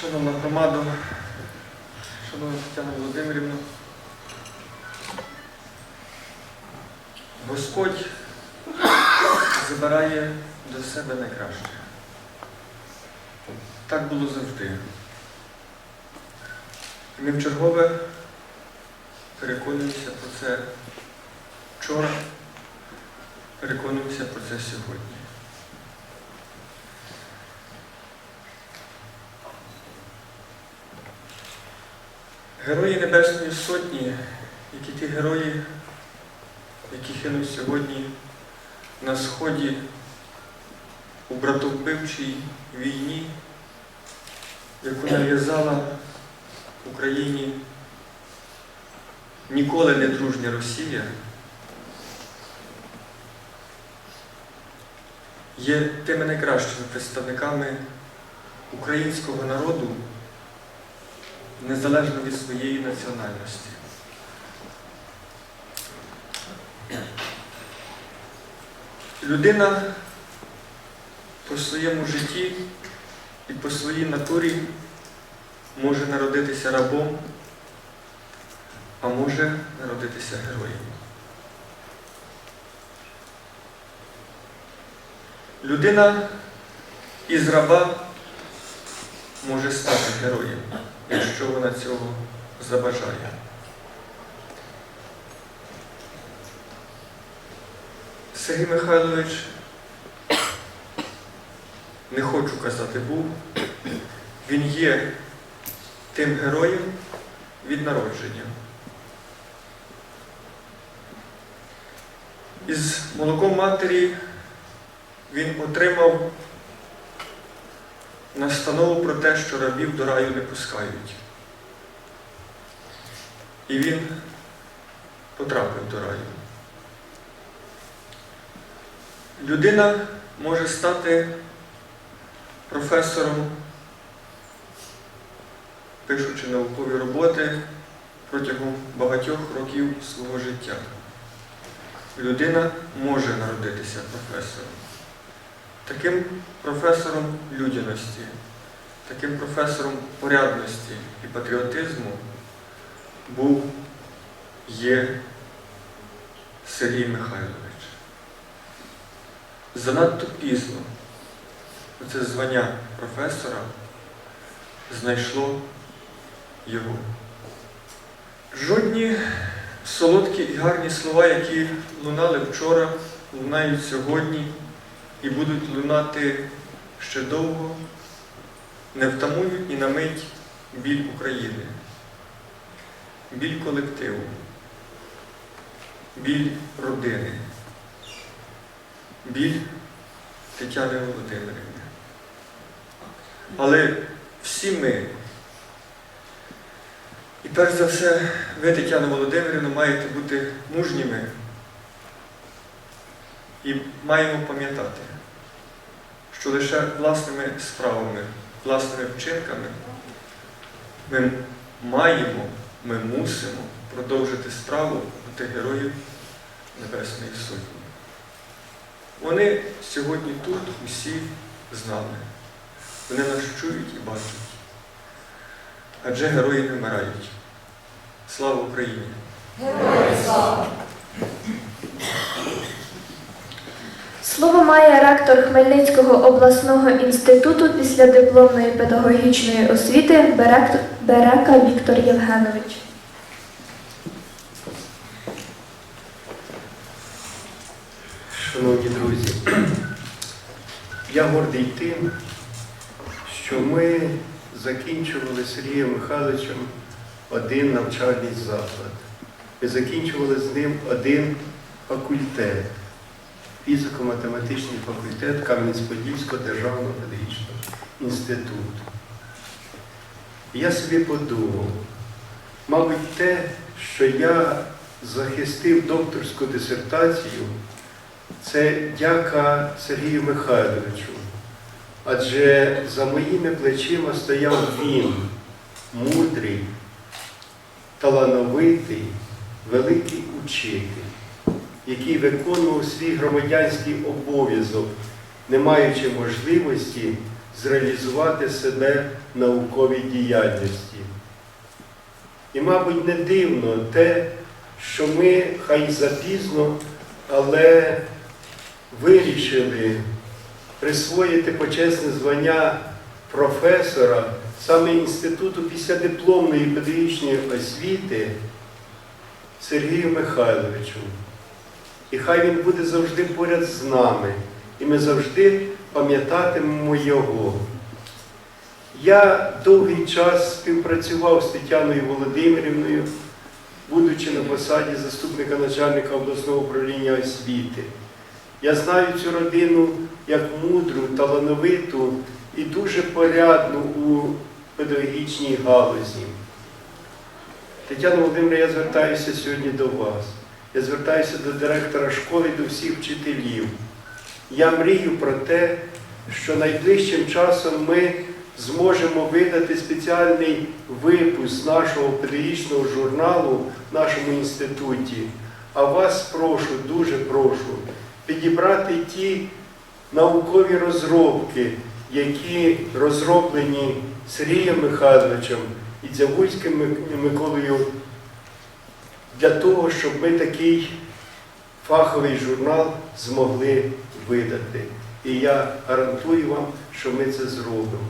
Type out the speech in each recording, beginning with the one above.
Шановна громада, шановна Тетяна Володимирівна, Господь забирає до себе найкраще. Так було завжди. Ми вчергове переконуємося про це вчора, переконуємося про це сьогодні. Герої Небесної Сотні, які ті герої, які гинуть сьогодні на Сході у братовбивчій війні, яку нав'язала Україні ніколи не дружня Росія, є тими найкращими представниками українського народу незалежно від своєї національності. Людина по своєму житті і по своїй натурі може народитися рабом, а може народитися героєм. Людина із раба може стати героєм, якщо вона цього забажає. Сергій Михайлович, не хочу казати був, він є тим героєм від народження. Із молоком матері він отримав настанову про те, що рабів до раю не пускають. І він потрапив до раю. Людина може стати професором, пишучи наукові роботи протягом багатьох років свого життя. Людина може народитися професором. Таким професором людяності, таким професором порядності і патріотизму був є Сергій Михайлович. Занадто пізно це звання професора знайшло його. Жодні солодкі і гарні слова, які лунали вчора, лунають сьогодні і будуть лунати ще довго, не втамують і на мить біль України, біль колективу, біль родини, біль Тетяни Володимирівни. Але всі ми, і перш за все, ви, Тетяна Володимирівна, маєте бути мужніми і маємо пам'ятати, що лише власними справами, власними вчинками ми маємо, ми мусимо продовжити справу тих героїв Небесної Сотні. Вони сьогодні тут усі з нами. Вони нас чують і бачать. Адже герої не вмирають. Слава Україні! Слово має ректор Хмельницького обласного інституту після дипломної педагогічної освіти Берека Віктор Євгенович. Шановні друзі, я гордий тим, що ми закінчували Сергієм Михайловичем один навчальний заклад. Ми закінчували з ним один факультет, фізико-математичний факультет Кам'янець-Подільського державного педагогічного інституту. Я собі подумав, мабуть, те, що я захистив докторську дисертацію, це дяка Сергію Михайловичу. Адже за моїми плечима стояв він, мудрий, талановитий, великий учитель, який виконував свій громадянський обов'язок, не маючи можливості зреалізувати себе в науковій діяльності. І, мабуть, не дивно те, що ми, хай запізно, але вирішили присвоїти почесне звання професора саме Інституту післядипломної педагогічної освіти Сергію Михайловичу. І хай він буде завжди поряд з нами, і ми завжди пам'ятатимемо його. Я довгий час співпрацював з Тетяною Володимирівною, будучи на посаді заступника начальника обласного управління освіти. Я знаю цю родину як мудру, талановиту і дуже порядну у педагогічній галузі. Тетяна Володимирівна, я звертаюся сьогодні до вас. Я звертаюся до директора школи, до всіх вчителів. Я мрію про те, що найближчим часом ми зможемо видати спеціальний випуск нашого педагогічного журналу в нашому інституті. А вас прошу, дуже прошу, підібрати ті наукові розробки, які розроблені Сергієм Михайловичем і Дзявульським Миколою, для того, щоб ми такий фаховий журнал змогли видати. І я гарантую вам, що ми це зробимо.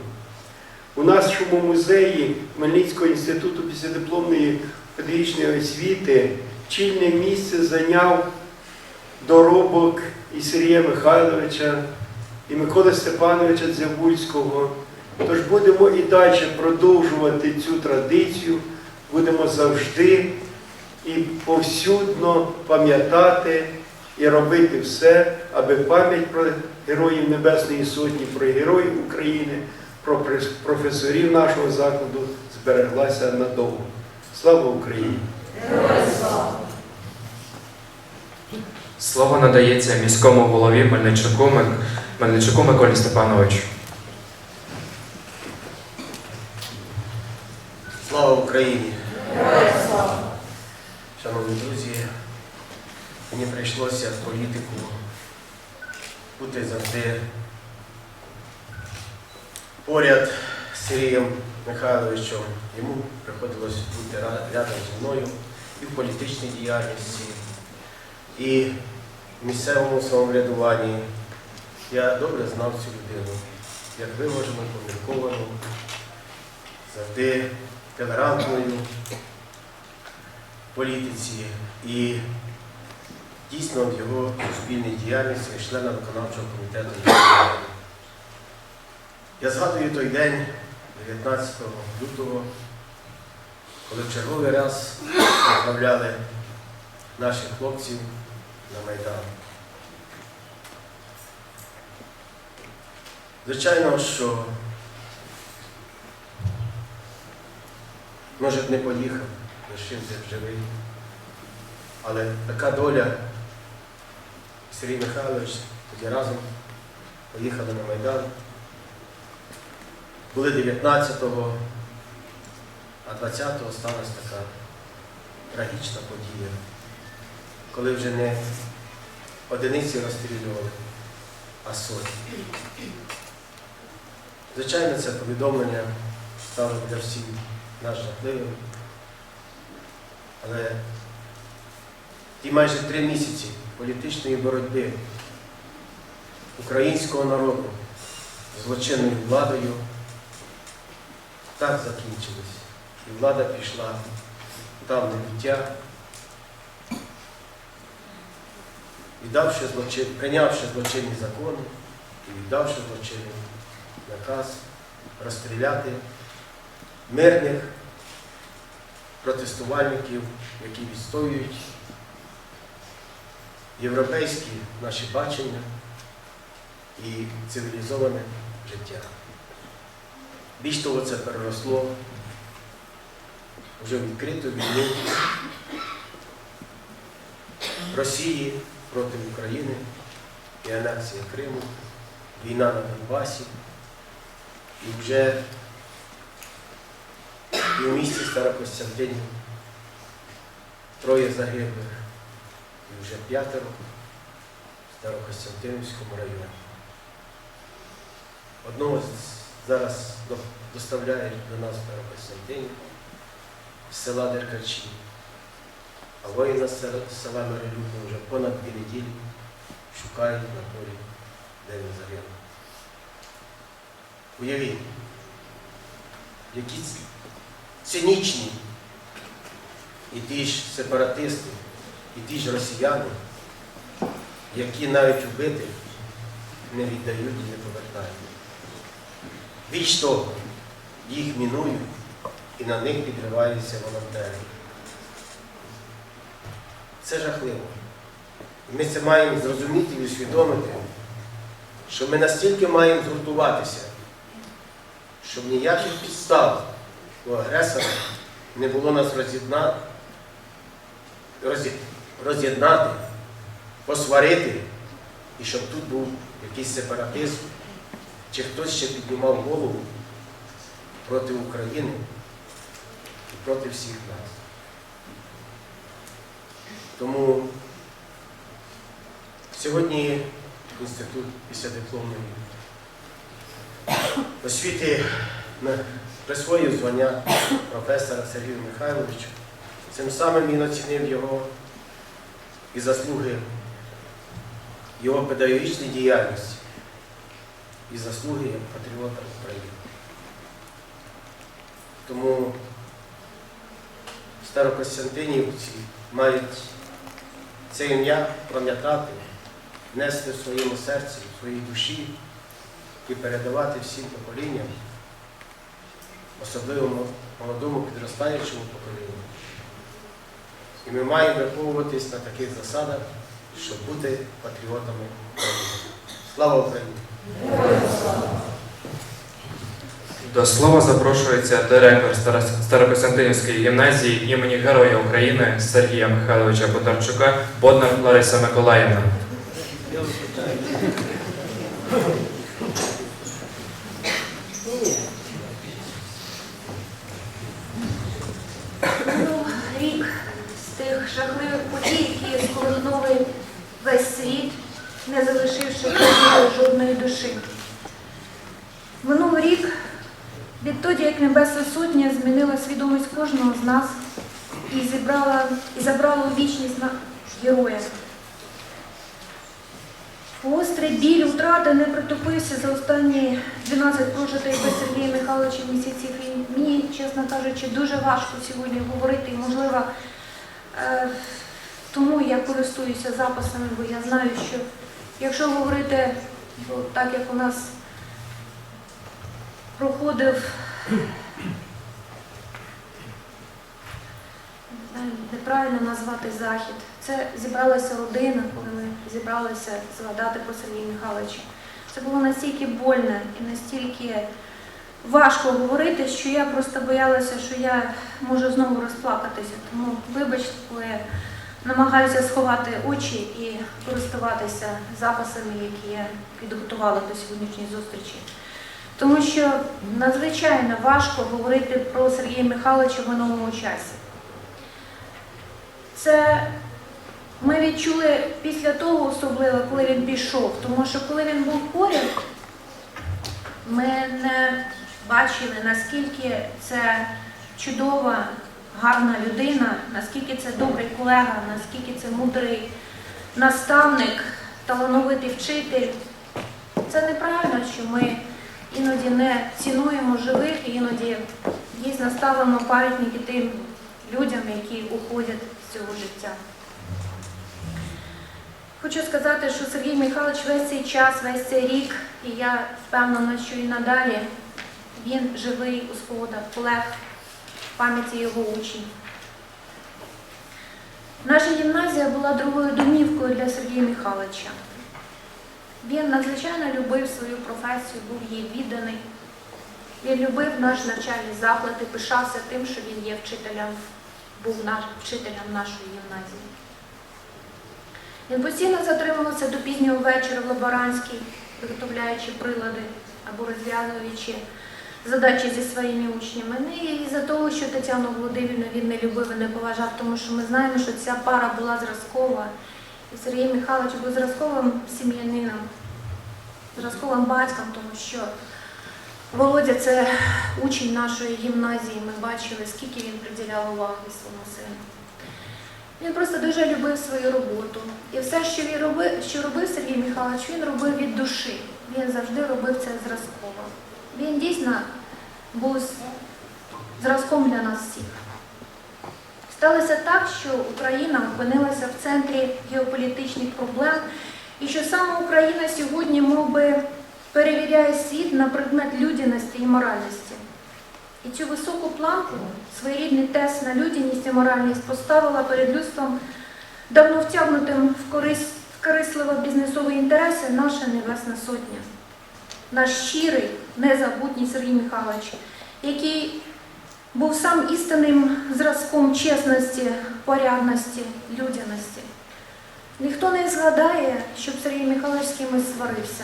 У нашому музеї Хмельницького інституту післядипломної педагогічної освіти чільне місце зайняв доробок і Сергія Михайловича, і Миколи Степановича Дзявульського. Тож будемо і далі продовжувати цю традицію, будемо завжди і повсюдно пам'ятати і робити все, аби пам'ять про героїв Небесної Сотні, про героїв України, про професорів нашого закладу збереглася надовго. Слава Україні! Слово надається міському голові Мельничуку, Мельничуку Миколі Степановичу. Слава Україні! Шановні друзі, мені прийшлося в політику бути завжди поряд з Сергієм Михайловичем. Йому приходилось бути рядом зі мною і в політичній діяльності, і в місцевому самоврядуванні. Я добре знав цю людину, як виважену, помірковану, завжди толерантною політиці і дійсно в його суспільній діяльності члена виконавчого комітету. Я згадую той день, 19 лютого, коли в черговий раз відправляли наших хлопців на Майдан. Звичайно, що може не поїхав, лишився живий. Але така доля Сергій Михайлович тоді разом поїхали на Майдан. Були 19-го, а 20-го сталася така трагічна подія, коли вже не одиниці розстрілювали, а сотні. Звичайно, це повідомлення стало для всіх нас жахливим. Але ті майже три місяці політичної боротьби українського народу злочинною владою так закінчились. І влада пішла там на буття, віддавши злочин, прийнявши злочинні закони і віддавши злочинний наказ розстріляти мирних протестувальників, які відстоюють європейські наші бачення і цивілізоване життя. Більш того, це переросло вже відкриту війну Росії проти України і анексія Криму, війна на Донбасі. І вже і у місті Старокостянтинів троє загиблих і вже п'ятеро в Старокостянтинівському районі. Одного зараз доставляють до нас Костянтинів з села Деркачі. А воїна з села села вже понад дві неділі шукають на полі, де він загинув. Уявіть, які цинічні і ті ж сепаратисти, і ті ж росіяни, які навіть убити не віддають і не повертають. Більш того, їх мінують і на них підриваються волонтери. Це жахливо. Ми це маємо зрозуміти і усвідомити, що ми настільки маємо згуртуватися, щоб ніяких підстав у агресора не було нас роз'єднати, роз'єднати, посварити, і щоб тут був якийсь сепаратизм, чи хтось ще піднімав голову проти України і проти всіх нас. Тому сьогодні інститут післядипломної освіти на- присвоїв звання професора Сергію Михайловичу. Цим самим він оцінив його і заслуги його педагогічної діяльності і заслуги патріота України. Тому старокостянтинівці мають це ім'я пам'ятати, нести в своєму серці, в своїй душі і передавати всім поколінням, особливо молодому підростаючому поколінню. І ми маємо виховуватись на таких засадах, щоб бути патріотами України. Слава Україні! До слова запрошується директор Старокостянтинівської гімназії імені Героя України Сергія Михайловича Бондарчука Боднар Лариса Миколаївна. Минув рік з тих жахливих подій, які сколихнули весь світ, не залишивши в ньому жодної душі. Минув рік відтоді, як Небесна Сотня змінила свідомість кожного з нас і зібрала у вічність на героя. Гострий біль втрати не притупився за останні 12 прожитих без Сергія Михайловича місяців. І мені, чесно кажучи, дуже важко сьогодні говорити. Можливо, е, тому я користуюся записами, бо я знаю, що якщо говорити так, як у нас проходив не знаю, неправильно назвати захід. Це зібралася родина, коли ми зібралися згадати про Сергія Михайловича. Це було настільки больно і настільки важко говорити, що я просто боялася, що я можу знову розплакатися. Тому вибачте, коли я намагаюся сховати очі і користуватися записами, які я підготувала до сьогоднішньої зустрічі. Тому що надзвичайно важко говорити про Сергія Михайловича в минулому часі. Це ми відчули після того, особливо, коли він пішов, тому що коли він був поряд, ми не бачили, наскільки це чудова, гарна людина, наскільки це добрий колега, наскільки це мудрий наставник, талановитий вчитель. Це неправильно, що ми іноді не цінуємо живих, іноді дійсно ставимо пам'ятники тим людям, які уходять цього життя. Хочу сказати, що Сергій Михайлович весь цей час, весь цей рік, і я впевнена, що і надалі він живий у спогадах колег, в пам'яті його учнів. Наша гімназія була другою домівкою для Сергія Михайловича. Він надзвичайно любив свою професію, був їй відданий. Він любив наш навчальний заклад і пишався тим, що він є вчителем, був наш, вчителем нашої гімназії. Він постійно затримувався до пізнього вечора в лаборантській, виготовляючи прилади або розв'язуючи задачі зі своїми учнями. Не із-за того, що Тетяну Володимирівну він не любив і не поважав, тому що ми знаємо, що ця пара була зразкова. І Сергій Михайлович був зразковим сім'янином, зразковим батьком, тому що Володя це учень нашої гімназії. Ми бачили, скільки він приділяв уваги своєму сину. Він просто дуже любив свою роботу. І все, що він робив, що робив Сергій Михайлович, він робив від душі. Він завжди робив це зразково. Він дійсно був зразком для нас всіх. Сталося так, що Україна опинилася в центрі геополітичних проблем, і що саме Україна сьогодні мов би, перевіряє світ на предмет людяності і моральності. І цю високу планку, своєрідний тест на людяність і моральність поставила перед людством давно втягнутим в корис- в корисливо бізнесові інтереси наша Небесна Сотня. Наш щирий, незабутній Сергій Михайлович, який був сам істинним зразком чесності, порядності, людяності. Ніхто не згадає, щоб Сергій Михайлович з кимось сварився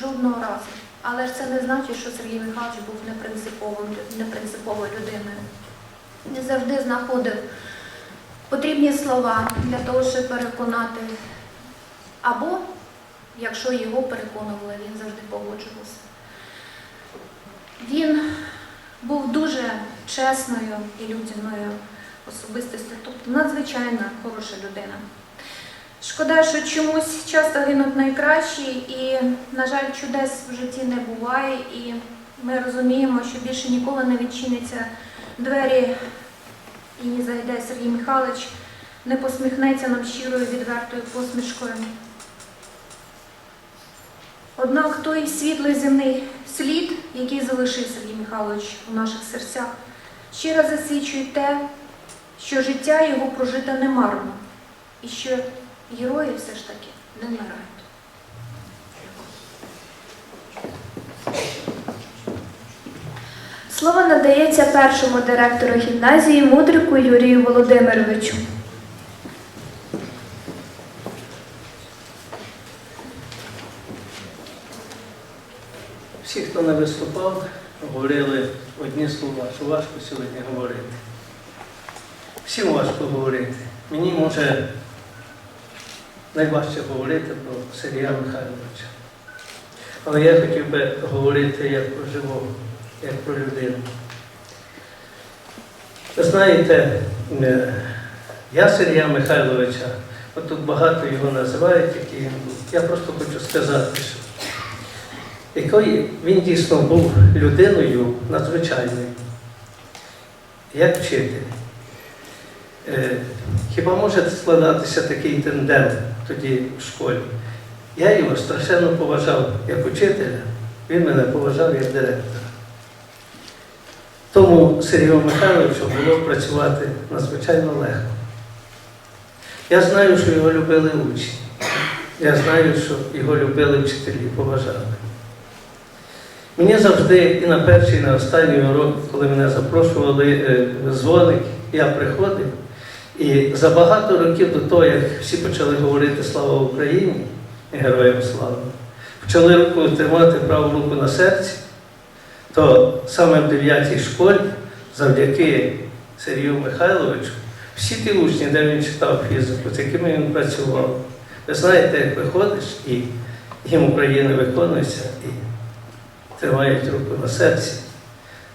жодного разу. Але ж це не значить, що Сергій Михайлович був непринциповим, непринциповою людиною. Він завжди знаходив потрібні слова для того, щоб переконати. Або, якщо його переконували, він завжди погоджувався. Він був дуже чесною і людяною особистістю, тобто надзвичайно хороша людина. Шкода, що чомусь часто гинуть найкращі, і, на жаль, чудес в житті не буває, і ми розуміємо, що більше ніколи не відчиняться двері. І не зайде Сергій Михайлович, не посміхнеться нам щирою відвертою посмішкою. Однак той світлий земний слід, який залишив Сергій Михайлович у наших серцях, раз засвідчує те, що життя його прожите немарно, і що герої все ж таки не вмирають. Слово надається першому директору гімназії Мудрику Юрію Володимировичу. Всі, хто не виступав, говорили одні слова, що важко сьогодні говорити. Всім важко говорити. Мені може найважче говорити про Сергія Михайловича. Але я хотів би говорити як про живого, як про людину. Ви знаєте, е, я Сергія Михайловича, от тут багато його називають, був. Я просто хочу сказати, що якої він дійсно був людиною надзвичайною, як вчитель. Е, Хіба може складатися такий тендем тоді в школі? Я його страшенно поважав як учителя, він мене поважав як директора. Тому Сергію Михайловичу було працювати надзвичайно легко. Я знаю, що його любили учні. Я знаю, що його любили вчителі, поважали. Мені завжди і на перший, і на останній урок, коли мене запрошували е, дзвоник, я приходив. І за багато років до того, як всі почали говорити Слава Україні, і героям слава, почали руку тримати праву руку на серці, то саме в 9 школі, завдяки Сергію Михайловичу, всі ті учні, де він читав фізику, з якими він працював, ви знаєте, як виходиш, і їм Україна виконується, і тримають руку на серці.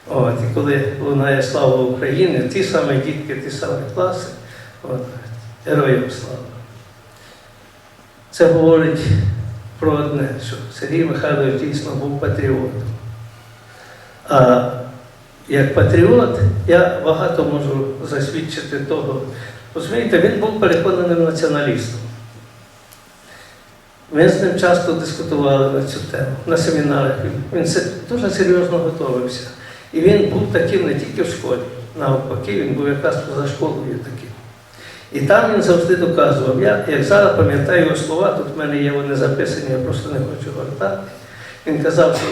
От, і коли лунає слава України, ті самі дітки, ті самі класи, от, героям слава. Це говорить про одне, що Сергій Михайлович дійсно був патріотом. А як патріот я багато можу засвідчити того. Розумієте, він був переконаним націоналістом. Ми з ним часто дискутували на цю тему на семінарах. Він дуже серйозно готувався. І він був таким не тільки в школі, навпаки, він був якраз поза школою таким. І там він завжди доказував. Я, як зараз пам'ятаю його слова, тут в мене є вони записані, я просто не хочу гортати. Він казав, що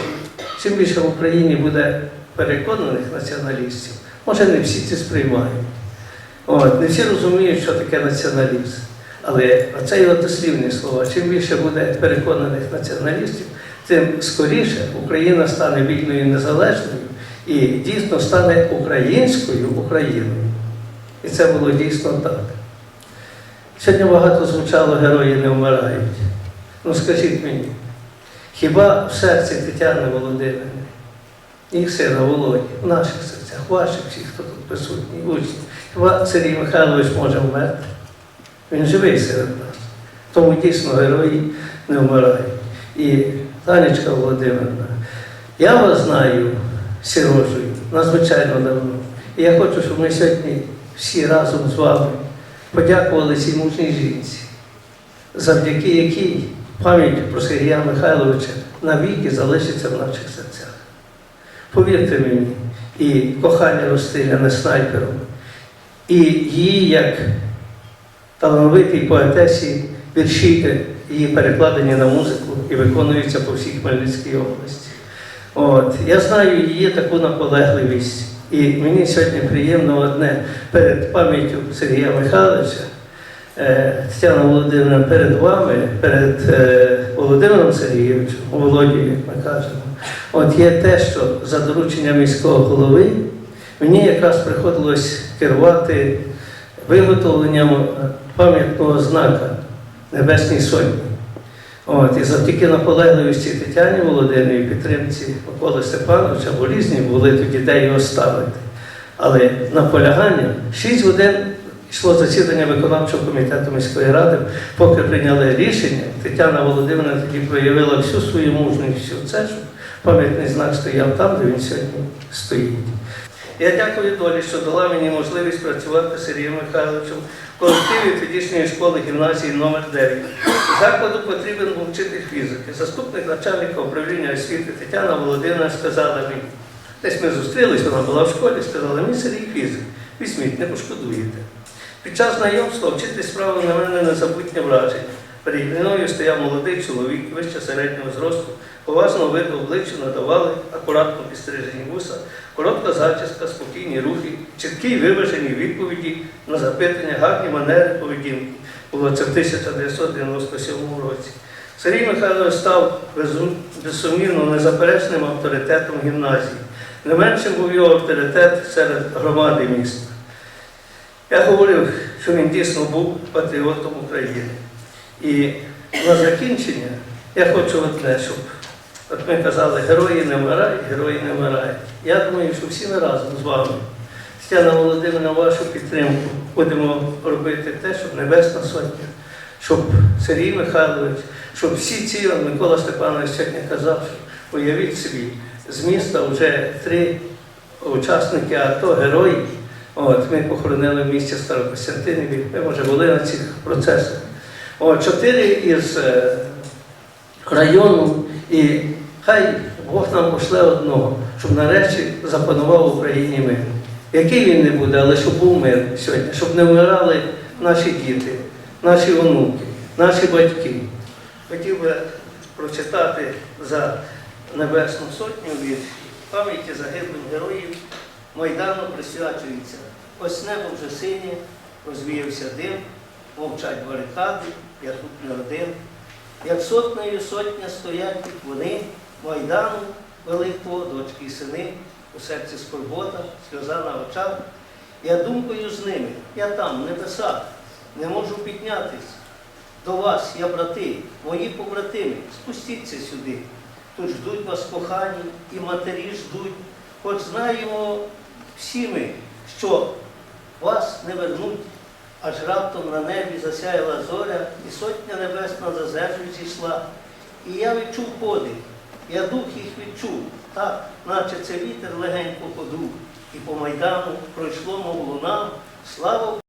чим більше в Україні буде переконаних націоналістів, може не всі це сприймають. От, не всі розуміють, що таке націоналізм. Але оце його дослівні слова. Чим більше буде переконаних націоналістів, тим скоріше Україна стане вільною і незалежною і дійсно стане українською Україною. І це було дійсно так. Сьогодні багато звучало герої не вмирають. Ну скажіть мені, хіба в серці Тетяни Володимирівни їх сина Володі, в наших серцях, ваших всіх, хто тут присутній, учні. Хіба Сергій Михайлович може вмерти? Він живий серед нас. Тому дійсно герої не вмирають. І Танечка Володимирівна, я вас знаю Сірожею надзвичайно давно. І я хочу, щоб ми сьогодні всі разом з вами подякували цій мужній жінці, завдяки якій пам'ять про Сергія Михайловича навіки залишиться в наших серцях. Повірте мені, і кохання розстріляне снайпером, і її як талановитій поетесі вірші її перекладені на музику і виконуються по всій Хмельницькій області. От. Я знаю її таку наполегливість. І мені сьогодні приємно одне перед пам'яттю Сергія Михайловича, е, Тетяна Володимирівна, перед вами, перед е, Володимиром Сергійовичем, Володією, як ми кажемо, от є те, що за дорученням міського голови мені якраз приходилось керувати виготовленням пам'ятного знака Небесній Сотні. От, і завдяки наполегливості Тетяні Володимирівні, підтримці Миколи Степановича, бо різні були тоді, де його ставити. Але наполягання 6 годин йшло засідання виконавчого комітету міської ради, поки прийняли рішення. Тетяна Володимирівна тоді проявила всю свою мужність, всю це, щоб пам'ятний знак стояв там, де він сьогодні стоїть. Я дякую долі, що дала мені можливість працювати з Сергієм Михайловичем в колективі тодішньої школи гімназії номер 9 Закладу потрібен був вчитель фізики. Заступник начальника управління освіти Тетяна Володимирівна сказала мені, десь ми зустрілись, вона була в школі, сказала, мій Сергій фізик, візьміть, не пошкодуєте. Під час знайомства вчитель справив на мене незабутнє враження. Переді мною стояв молодий чоловік, вище середнього зросту, поважного виду обличчя надавали акуратно підстрижені вуса, коротка зачіска, спокійні рухи, чіткі виважені відповіді на запитання, гарні манери поведінки. Було це в 1997 році. Сергій Михайлович став безсумнівно незаперечним авторитетом гімназії. Не меншим був його авторитет серед громади міста. Я говорив, що він дійсно був патріотом України. І на закінчення я хочу одне, щоб, от ми казали, герої не вмирають, герої не вмирають. Я думаю, що всі ми разом з вами, Тетяна Володимирівна, вашу підтримку будемо робити те, щоб Небесна Сотня, щоб Сергій Михайлович, щоб всі ці, Микола Степанович сьогодні казав, що уявіть собі, з міста вже три учасники АТО, герої. От, ми похоронили в місті Старокостянтиніві, ми може були на цих процесах. От, чотири із е, району, і хай Бог нам пошле одного, щоб нарешті запанував в Україні мир. Який він не буде, але щоб був мир сьогодні, щоб не вмирали наші діти, наші онуки, наші батьки. Хотів би прочитати за Небесну Сотню від пам'яті загиблих героїв Майдану присвячується. Ось небо вже синє, розвіявся дим, мовчать барикади, я тут не один. Як сотнею сотня стоять вони, Майдану великого, дочки і сини, у серці скорбота, сльоза на очах. Я думкою з ними, я там, в небесах, не можу піднятись. До вас, я брати, мої побратими, спустіться сюди. Тут ждуть вас кохані, і матері ждуть, хоч знаємо всі ми, що вас не вернуть, аж раптом на небі засяяла зоря, і сотня небесна за землю зійшла. І я відчув подих, я дух їх відчув, так, наче це вітер легенько подув, і по майдану пройшло, мов луна, слава